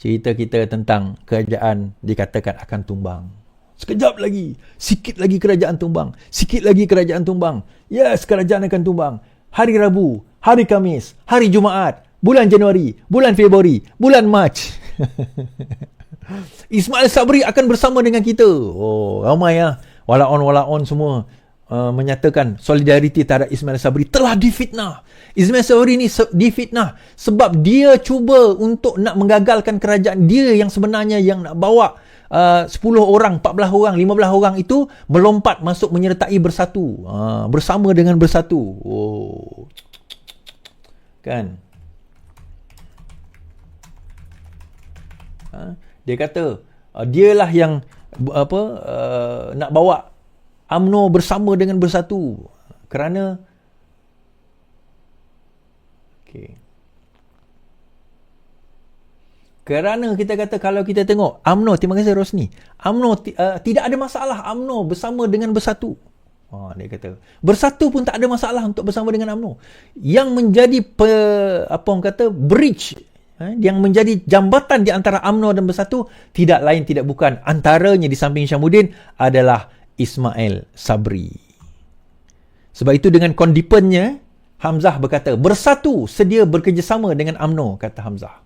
cerita kita tentang kerajaan dikatakan akan tumbang. Sekejap lagi, sikit lagi kerajaan tumbang, sikit lagi kerajaan tumbang. Yes, kerajaan akan tumbang. Hari Rabu, hari Kamis, hari Jumaat, bulan Januari, bulan Februari, bulan Mac. Ismail Sabri akan bersama dengan kita. Oh, ramai ya. Walaon walaon semua uh, menyatakan solidariti terhadap Ismail Sabri telah difitnah. Ismail Sabri ni se- difitnah sebab dia cuba untuk nak menggagalkan kerajaan dia yang sebenarnya yang nak bawa uh, 10 orang, 14 orang, 15 orang itu melompat masuk menyertai bersatu. Uh, bersama dengan bersatu. Oh. Kan? Ha? Dia kata uh, dialah yang apa uh, nak bawa AMNO bersama dengan bersatu kerana okay. kerana kita kata kalau kita tengok AMNO terima kasih Rosni. AMNO uh, tidak ada masalah AMNO bersama dengan bersatu. Ha, dia kata. Bersatu pun tak ada masalah untuk bersama dengan AMNO yang menjadi pe, apa orang kata bridge eh, yang menjadi jambatan di antara AMNO dan Bersatu tidak lain tidak bukan. Antaranya di samping Syamuddin adalah Ismail Sabri. Sebab itu dengan kondipennya Hamzah berkata bersatu sedia bekerjasama dengan AMNO kata Hamzah.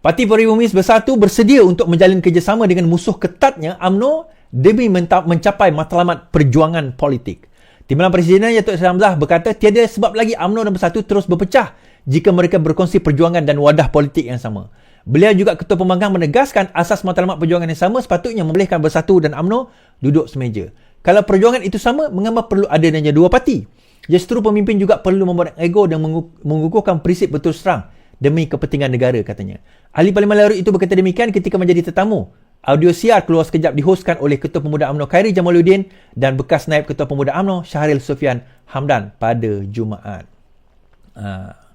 Parti Peribumis Bersatu bersedia untuk menjalin kerjasama dengan musuh ketatnya AMNO demi mencapai matlamat perjuangan politik. Timbalan Presiden Yatuk Hamzah berkata tiada sebab lagi AMNO dan Bersatu terus berpecah jika mereka berkongsi perjuangan dan wadah politik yang sama. Beliau juga Ketua Pembangkang menegaskan asas matlamat perjuangan yang sama sepatutnya membolehkan Bersatu dan AMNO duduk semeja. Kalau perjuangan itu sama, mengapa perlu adanya dua parti? Justru pemimpin juga perlu membuat ego dan mengukuhkan prinsip betul serang demi kepentingan negara katanya. Ahli Parlimen Larut itu berkata demikian ketika menjadi tetamu. Audio siar keluar sekejap dihoskan oleh Ketua Pemuda UMNO Khairi Jamaluddin dan bekas naib Ketua Pemuda UMNO Syahril Sofian Hamdan pada Jumaat. Uh.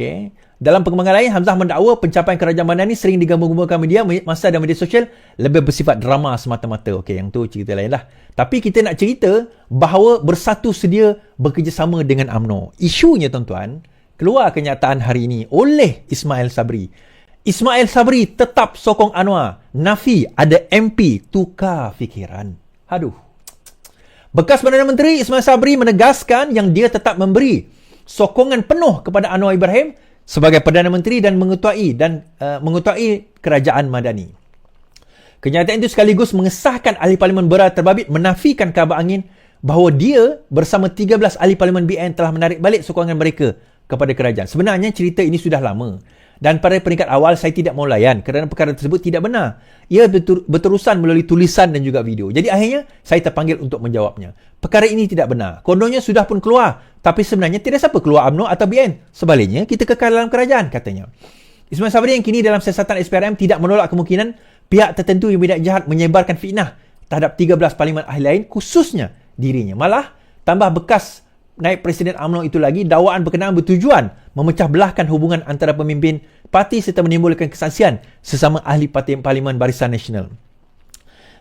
Okey. Dalam perkembangan lain, Hamzah mendakwa pencapaian kerajaan Madani sering digambung-gambungkan media, masa dan media sosial lebih bersifat drama semata-mata. Okey, yang tu cerita lain lah. Tapi kita nak cerita bahawa bersatu sedia bekerjasama dengan AMNO. Isunya tuan-tuan, keluar kenyataan hari ini oleh Ismail Sabri. Ismail Sabri tetap sokong Anwar. Nafi ada MP tukar fikiran. Aduh. Bekas Perdana Menteri Ismail Sabri menegaskan yang dia tetap memberi sokongan penuh kepada Anwar Ibrahim sebagai Perdana Menteri dan mengetuai dan uh, mengetuai kerajaan Madani. Kenyataan itu sekaligus mengesahkan ahli parlimen berat terbabit menafikan kabar angin bahawa dia bersama 13 ahli parlimen BN telah menarik balik sokongan mereka kepada kerajaan. Sebenarnya cerita ini sudah lama dan pada peringkat awal saya tidak mau layan kerana perkara tersebut tidak benar. Ia berterusan melalui tulisan dan juga video. Jadi akhirnya saya terpanggil untuk menjawabnya. Perkara ini tidak benar. Kondonya sudah pun keluar. Tapi sebenarnya tidak siapa keluar UMNO atau BN. Sebaliknya kita kekal dalam kerajaan katanya. Ismail Sabri yang kini dalam siasatan SPRM tidak menolak kemungkinan pihak tertentu yang tidak jahat menyebarkan fitnah terhadap 13 parlimen ahli lain khususnya dirinya. Malah tambah bekas naib Presiden UMNO itu lagi, dakwaan berkenaan bertujuan memecah belahkan hubungan antara pemimpin parti serta menimbulkan kesaksian sesama ahli parti Parlimen Barisan Nasional.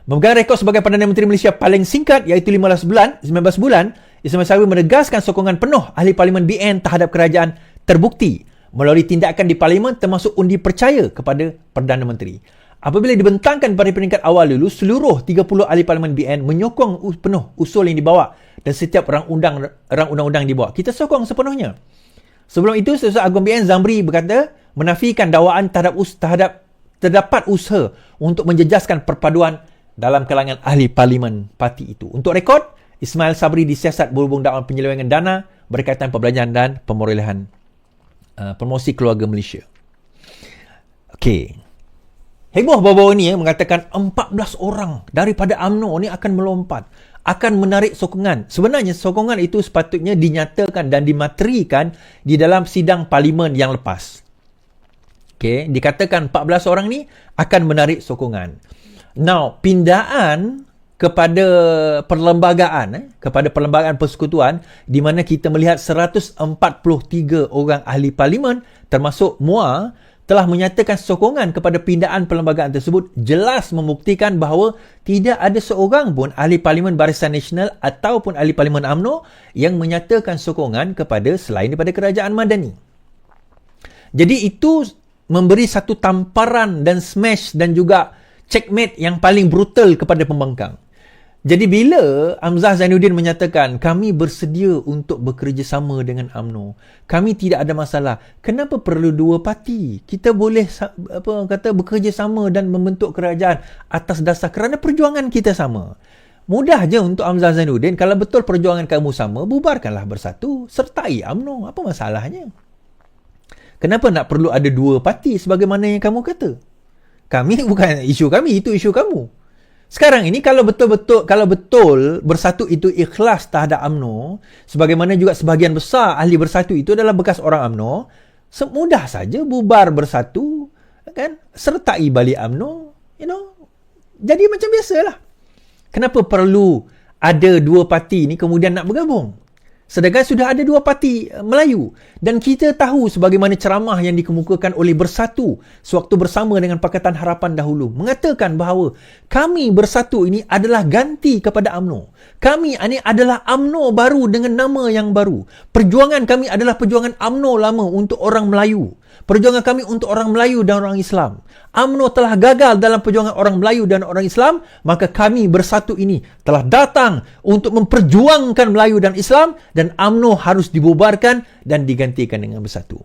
Memegang rekod sebagai Perdana Menteri Malaysia paling singkat iaitu 15 bulan, 19 bulan, Ismail Sabri menegaskan sokongan penuh ahli Parlimen BN terhadap kerajaan terbukti melalui tindakan di Parlimen termasuk undi percaya kepada Perdana Menteri. Apabila dibentangkan pada peringkat awal dulu, seluruh 30 ahli Parlimen BN menyokong penuh usul yang dibawa dan setiap rang undang rang undang-undang dibawa. Kita sokong sepenuhnya. Sebelum itu, Sesuatu Agung BN Zamri berkata menafikan dakwaan terhadap, us, terhadap terdapat usaha untuk menjejaskan perpaduan dalam kalangan ahli parlimen parti itu. Untuk rekod, Ismail Sabri disiasat berhubung dakwaan penyelewengan dana berkaitan perbelanjaan dan pemerolehan uh, promosi keluarga Malaysia. Okey. Heboh bawa-bawa ni ya, mengatakan 14 orang daripada UMNO ni akan melompat. Akan menarik sokongan. Sebenarnya sokongan itu sepatutnya dinyatakan dan dimaterikan di dalam sidang parlimen yang lepas. Okay, dikatakan 14 orang ni akan menarik sokongan. Now, pindaan kepada perlembagaan eh, kepada perlembagaan persekutuan di mana kita melihat 143 orang ahli parlimen termasuk MUA telah menyatakan sokongan kepada pindaan perlembagaan tersebut jelas membuktikan bahawa tidak ada seorang pun ahli parlimen Barisan Nasional ataupun ahli parlimen AMNO yang menyatakan sokongan kepada selain daripada kerajaan Madani. Jadi itu memberi satu tamparan dan smash dan juga checkmate yang paling brutal kepada pembangkang. Jadi bila Hamzah Zainuddin menyatakan kami bersedia untuk bekerjasama dengan AMNO, kami tidak ada masalah. Kenapa perlu dua parti? Kita boleh apa kata bekerjasama dan membentuk kerajaan atas dasar kerana perjuangan kita sama. Mudah je untuk Hamzah Zainuddin kalau betul perjuangan kamu sama, bubarkanlah bersatu, sertai AMNO. Apa masalahnya? Kenapa nak perlu ada dua parti sebagaimana yang kamu kata? Kami bukan isu kami, itu isu kamu. Sekarang ini kalau betul-betul kalau betul bersatu itu ikhlas terhadap AMNO, sebagaimana juga sebahagian besar ahli bersatu itu adalah bekas orang AMNO, semudah saja bubar bersatu kan sertai balik AMNO, you know. Jadi macam biasalah. Kenapa perlu ada dua parti ni kemudian nak bergabung? Sedangkan sudah ada dua parti eh, Melayu dan kita tahu sebagaimana ceramah yang dikemukakan oleh Bersatu sewaktu bersama dengan Pakatan Harapan dahulu mengatakan bahawa kami Bersatu ini adalah ganti kepada AMNO. Kami ini adalah AMNO baru dengan nama yang baru. Perjuangan kami adalah perjuangan AMNO lama untuk orang Melayu. Perjuangan kami untuk orang Melayu dan orang Islam. AMNO telah gagal dalam perjuangan orang Melayu dan orang Islam, maka kami bersatu ini telah datang untuk memperjuangkan Melayu dan Islam dan AMNO harus dibubarkan dan digantikan dengan bersatu.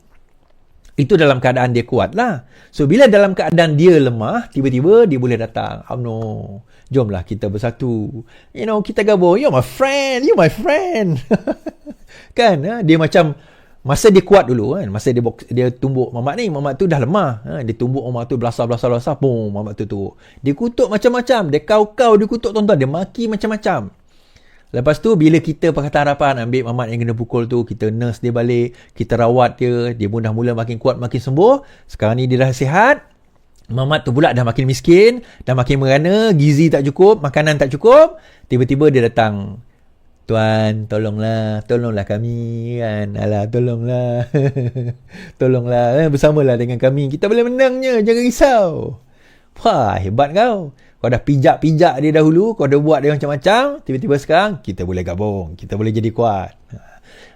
Itu dalam keadaan dia kuat lah. So, bila dalam keadaan dia lemah, tiba-tiba dia boleh datang. UMNO, jomlah kita bersatu. You know, kita gabung. You're my friend. You're my friend. kan? Ha? Dia macam Masa dia kuat dulu kan, masa dia dia tumbuk mamat ni, mamat tu dah lemah. Ha, dia tumbuk mamat tu belasah belasah belasah, pum, mamat tu tu. Dia kutuk macam-macam, dia kau-kau dia kutuk tuan-tuan, dia maki macam-macam. Lepas tu bila kita Pakatan Harapan ambil mamat yang kena pukul tu, kita nurse dia balik, kita rawat dia, dia pun dah mula makin kuat, makin sembuh. Sekarang ni dia dah sihat. Mamat tu pula dah makin miskin, dah makin merana, gizi tak cukup, makanan tak cukup. Tiba-tiba dia datang, Tuan, tolonglah, tolonglah kami kan. Alah, tolonglah. tolonglah, eh, bersamalah dengan kami. Kita boleh menangnya, jangan risau. Wah, hebat kau. Kau dah pijak-pijak dia dahulu, kau dah buat dia macam-macam, tiba-tiba sekarang kita boleh gabung, kita boleh jadi kuat.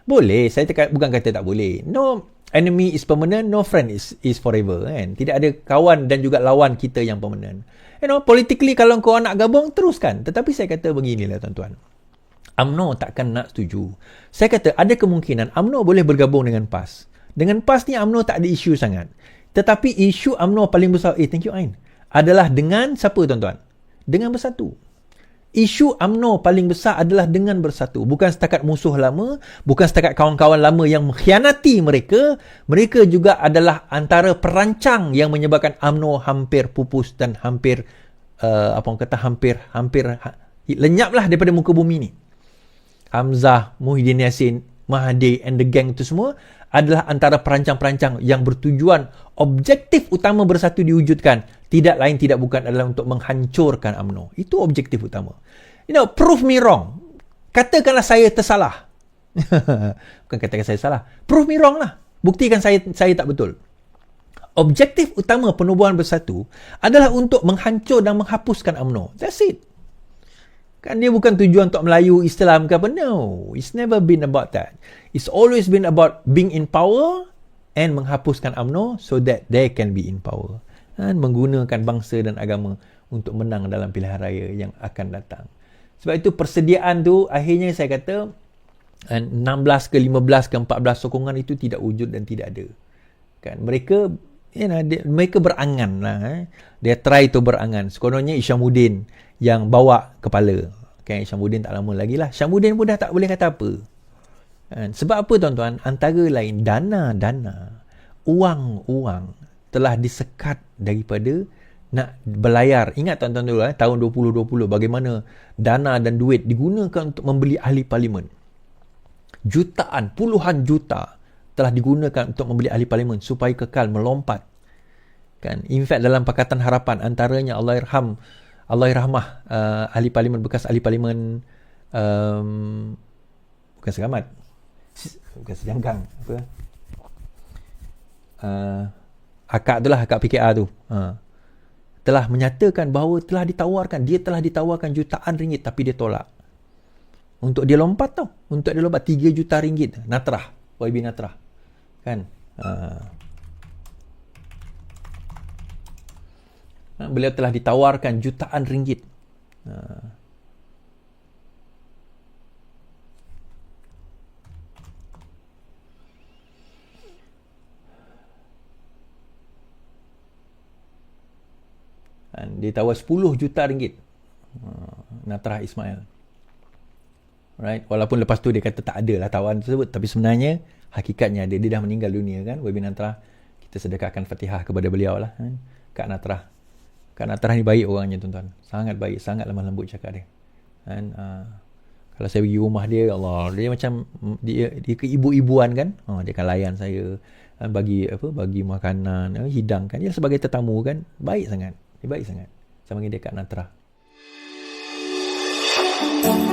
Boleh, saya tak, bukan kata tak boleh. No enemy is permanent, no friend is is forever kan. Tidak ada kawan dan juga lawan kita yang permanent. You know, politically kalau kau nak gabung teruskan. Tetapi saya kata beginilah tuan-tuan. UMNO takkan nak setuju. Saya kata ada kemungkinan UMNO boleh bergabung dengan PAS. Dengan PAS ni UMNO tak ada isu sangat. Tetapi isu UMNO paling besar, eh thank you Ain, adalah dengan siapa tuan-tuan? Dengan bersatu. Isu UMNO paling besar adalah dengan bersatu. Bukan setakat musuh lama, bukan setakat kawan-kawan lama yang mengkhianati mereka. Mereka juga adalah antara perancang yang menyebabkan UMNO hampir pupus dan hampir, uh, apa orang kata, hampir, hampir ha, lenyaplah daripada muka bumi ni. Hamzah, Muhyiddin Yassin, Mahathir and the gang itu semua adalah antara perancang-perancang yang bertujuan objektif utama bersatu diwujudkan. Tidak lain tidak bukan adalah untuk menghancurkan UMNO. Itu objektif utama. You know, prove me wrong. Katakanlah saya tersalah. Bukan katakan saya salah. Prove me wrong lah. Buktikan saya saya tak betul. Objektif utama penubuhan bersatu adalah untuk menghancur dan menghapuskan UMNO. That's it. Kan dia bukan tujuan untuk Melayu Islam ke apa. No. It's never been about that. It's always been about being in power and menghapuskan UMNO so that they can be in power. Dan menggunakan bangsa dan agama untuk menang dalam pilihan raya yang akan datang. Sebab itu persediaan tu akhirnya saya kata 16 ke 15 ke 14 sokongan itu tidak wujud dan tidak ada. Kan mereka you know, dia, mereka berangan lah. Eh. Dia try tu berangan. Sekononnya Isyamuddin yang bawa kepala. Kan Syamuddin tak lama lagi lah. Syamuddin pun dah tak boleh kata apa. Kan? Sebab apa tuan-tuan? Antara lain dana-dana, uang-uang telah disekat daripada nak berlayar. Ingat tuan-tuan dulu eh, tahun 2020 bagaimana dana dan duit digunakan untuk membeli ahli parlimen. Jutaan, puluhan juta telah digunakan untuk membeli ahli parlimen supaya kekal melompat. Kan? In fact dalam Pakatan Harapan antaranya Allah Irham Allah rahmah uh, ahli parlimen bekas ahli parlimen um, bukan selamat. Bukan sejangkang apa? Uh, akak tu lah akak PKR tu. Uh, telah menyatakan bahawa telah ditawarkan dia telah ditawarkan jutaan ringgit tapi dia tolak. Untuk dia lompat tau. Untuk dia lompat 3 juta ringgit natrah. YB natrah. Kan? Uh, beliau telah ditawarkan jutaan ringgit. Ha. Dia tawar 10 juta ringgit. Uh, Natrah Ismail. Right? Walaupun lepas tu dia kata tak ada lah tawaran tersebut. Tapi sebenarnya hakikatnya dia, dia dah meninggal dunia kan. Wabi Natrah. Kita sedekahkan fatihah kepada beliau lah. Kan? Kak Natrah. Kak Natrah ni baik orangnya tuan-tuan. Sangat baik. Sangat lemah lembut cakap dia. Kan? Uh, kalau saya pergi rumah dia, Allah, dia macam dia, dia ke ibu-ibuan kan. Oh, dia akan layan saya. Kan? Bagi apa bagi makanan, eh, hidangkan. Dia sebagai tetamu kan. Baik sangat. Dia baik sangat. Sama dengan dia kat Natra. Thank